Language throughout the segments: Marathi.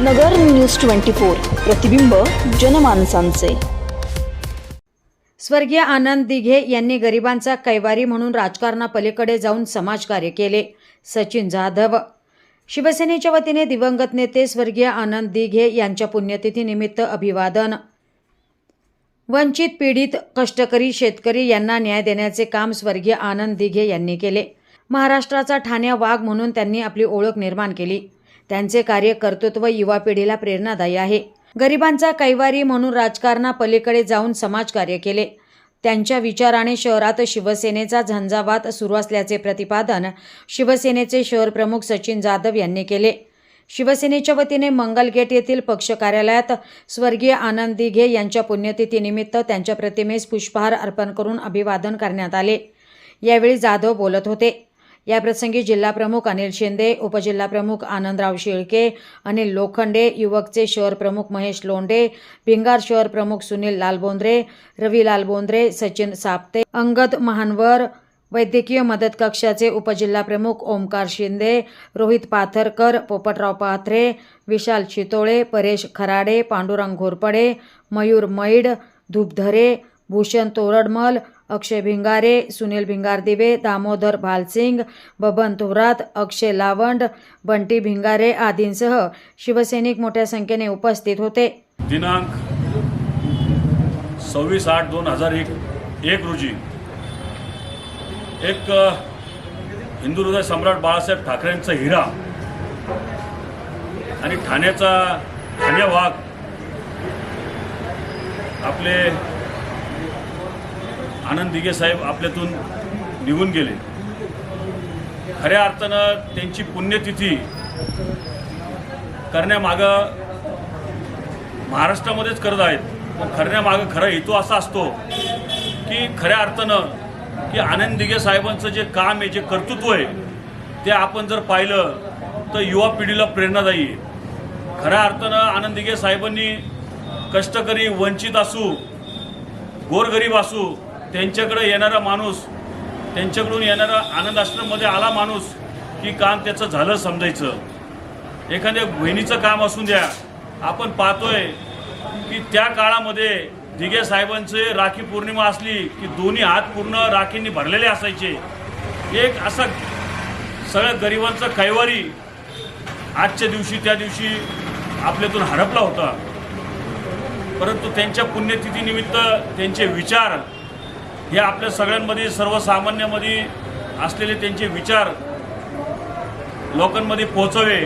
नगर न्यूज ट्वेंटी फोर प्रतिबिंब जनमानसांचे. स्वर्गीय आनंद दिघे यांनी गरिबांचा कैवारी म्हणून राजकारणापलीकडे जाऊन समाजकार्य केले. सचिन जाधव. शिवसेनेच्या वतीने दिवंगत नेते स्वर्गीय आनंद दिघे यांच्या पुण्यतिथीनिमित्त अभिवादन. वंचित पीडित कष्टकरी शेतकरी यांना न्याय देण्याचे काम स्वर्गीय आनंद दिघे यांनी केले. महाराष्ट्राचा ठाण्या वाघ म्हणून त्यांनी आपली ओळख निर्माण केली. त्यांचे कार्य कर्तृत्व युवा पिढीला प्रेरणादायी आहे. गरिबांचा कैवारी म्हणून राजकारणापलीकडे जाऊन समाजकार्य केले. त्यांच्या विचाराने शहरात शिवसेनेचा झंझावात सुरू असल्याचे प्रतिपादन शिवसेनेचे शहर प्रमुख सचिन जाधव यांनी केले. शिवसेनेच्या वतीने मंगलगेट येथील पक्ष कार्यालयात स्वर्गीय आनंद दिघे यांच्या पुण्यतिथीनिमित्त त्यांच्या प्रतिमेस पुष्पहार अर्पण करून अभिवादन करण्यात आले. यावेळी जाधव बोलत होते. याप्रसंगी जिल्हाप्रमुख अनिल शिंदे उपजिल्हाप्रमुख आनंदराव शेळके अनिल लोखंडे युवकचे शहर प्रमुख महेश लोंढे भिंगार शहर प्रमुख सुनील लालबोंद्रे रवी लालबोंद्रे सचिन साप्ते अंगद महानवर वैद्यकीय मदत कक्षाचे उपजिल्हाप्रमुख ओमकार शिंदे रोहित पाथरकर पोपटराव पाथरे विशाल चितोळे परेश खराडे पांडुरंग घोरपडे मयूर मैड धुपधरे भूषण तोरडमल अक्षय भिंगारे सुनील भिंगार दिवे दामोदर भालसिंग बबन थोरात अक्षय लावंड बंटी भिंगारे आदींसह शिवसैनिक मोठ्या संख्येने उपस्थित होते. दिनांक सव्वीस आठ दोन हजार एक एक रोजी एक हिंदू हृदय सम्राट बाळासाहेब ठाकरेंचा हिरा आणि ठाण्याचा ठाणे वाघ आपले आनंद दिघे साहेब आपल्यातून निघून गेले. खऱ्या अर्थानं त्यांची पुण्यतिथी करण्यामागं महाराष्ट्रामध्येच करत आहेत. पण करण्यामागं खरा हेतू असा असतो की खऱ्या अर्थानं की आनंद दिघे साहेबांचं जे काम आहे जे कर्तृत्व आहे ते आपण जर पाहिलं तर युवा पिढीला प्रेरणादायी आहे. खऱ्या अर्थानं आनंद दिघे साहेबांनी कष्टकरी वंचित असू गोरगरीब असू त्यांच्याकडे येणारा माणूस त्यांच्याकडून येणारा आनंद आश्रममध्ये आला माणूस की काम त्याचं झालं समजायचं. एखाद्या बहिणीचं काम असून द्या आपण पाहतोय की त्या काळामध्ये दिघे साहेबांचे राखी पौर्णिमा असली की दोन्ही हात पूर्ण राखींनी भरलेले असायचे. एक असा सगळ्या गरिबांचा कैवारी आजच्या दिवशी त्या दिवशी आपल्यातून हरपला होता. परंतु त्यांच्या पुण्यतिथीनिमित्त त्यांचे विचार हे आपल्या सगळ्यांमध्ये सर्वसामान्यामध्ये असलेले त्यांचे विचार लोकांमध्ये पोहोचावे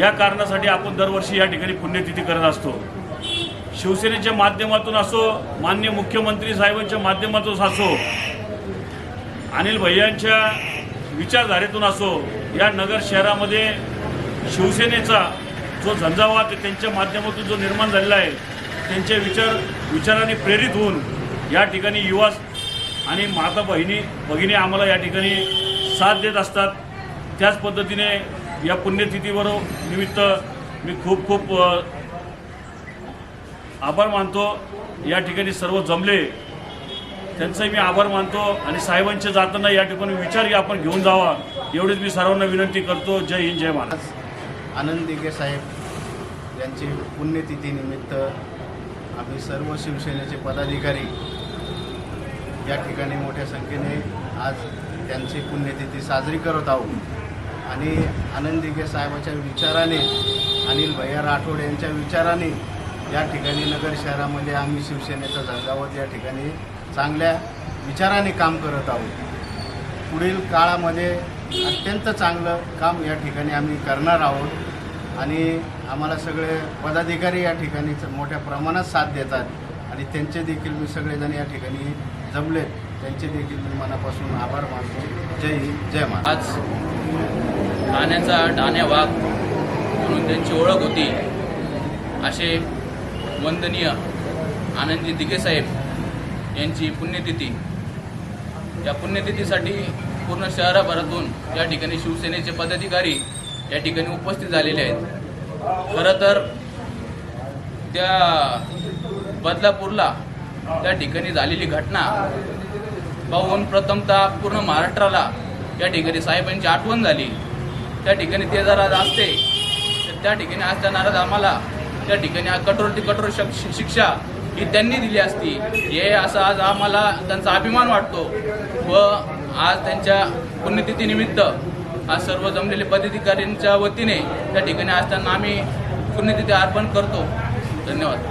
या कारणासाठी आपण दरवर्षी या ठिकाणी पुण्यतिथी करत असतो. शिवसेनेच्या माध्यमातून असो मान्य मुख्यमंत्री साहेबांच्या माध्यमातून असो अनिल भैयांच्या विचारधारेतून असो या नगर शहरामध्ये शिवसेनेचा जो झंझावात त्यांच्या माध्यमातून जो निर्माण झालेला आहे त्यांचे विचार विचाराने प्रेरित होऊन या ठिकाणी युवा आणि माता बहिणी भगिनी आम्हाला या ठिकाणी साथ देत असतात. त्याच पद्धतीने या पुण्यतिथीवर निमित्त मी खूप खूप आभार मानतो. या ठिकाणी सर्व जमले त्यांचाही मी आभार मानतो आणि साहेबांच्या जाताना या ठिकाणी विचार आपण घेऊन जावा एवढीच मी सर्वांना विनंती करतो. जय हिंद जय महाराज. आनंद दिघे साहेब यांची पुण्यतिथीनिमित्त आम्ही सर्व शिवसेनेचे पदाधिकारी या ठिकाणी मोठ्या संख्येने आज त्यांची पुण्यतिथी साजरी करत आहोत. आणि आनंद साहेबाच्या विचाराने अनिल भैया राठोड यांच्या विचाराने या ठिकाणी नगर शहरामध्ये आम्ही शिवसेनेचा झंझावत या ठिकाणी चांगल्या विचाराने काम करत आहोत. पुढील काळामध्ये अत्यंत चांगलं काम या ठिकाणी आम्ही करणार आहोत. आणि आम्हाला सगळे पदाधिकारी या ठिकाणी मोठ्या प्रमाणात साथ देतात. आणि त्यांचे देखील मी सगळेजण या ठिकाणी जमलेत. त्यांचे देखील मी मनापासून आभार मानतो. जय हिंद जय महाराज आज ठाण्याचा ठाण्या वाघ म्हणून त्यांची ओळख होती. असे वंदनीय आनंदजी दिघेसाहेब यांची पुण्यतिथी. या पुण्यतिथीसाठी पूर्ण शहराभरातून या ठिकाणी शिवसेनेचे पदाधिकारी या ठिकाणी उपस्थित झालेले आहेत. खरं तर त्या बदलापूरला त्या ठिकाणी झालेली घटना. पाहून प्रथमतः पूर्ण महाराष्ट्राला या ठिकाणी साहेबांची आठवण झाली. त्या ठिकाणी ते जरा असते तर त्या ठिकाणी आज नाराज आम्हाला त्या ठिकाणी कठोर ती कठोर शिक्षा ही त्यांनी दिली असती. हे असं आज आम्हाला त्यांचा अभिमान वाटतो व आज त्यांच्या पुण्यतिथीनिमित्त आज सर्व जमलेले पदाधिकाऱ्यांच्या वतीने त्या ठिकाणी आज त्यांना आम्ही पुण्यतिथी अर्पण करतो. धन्यवाद.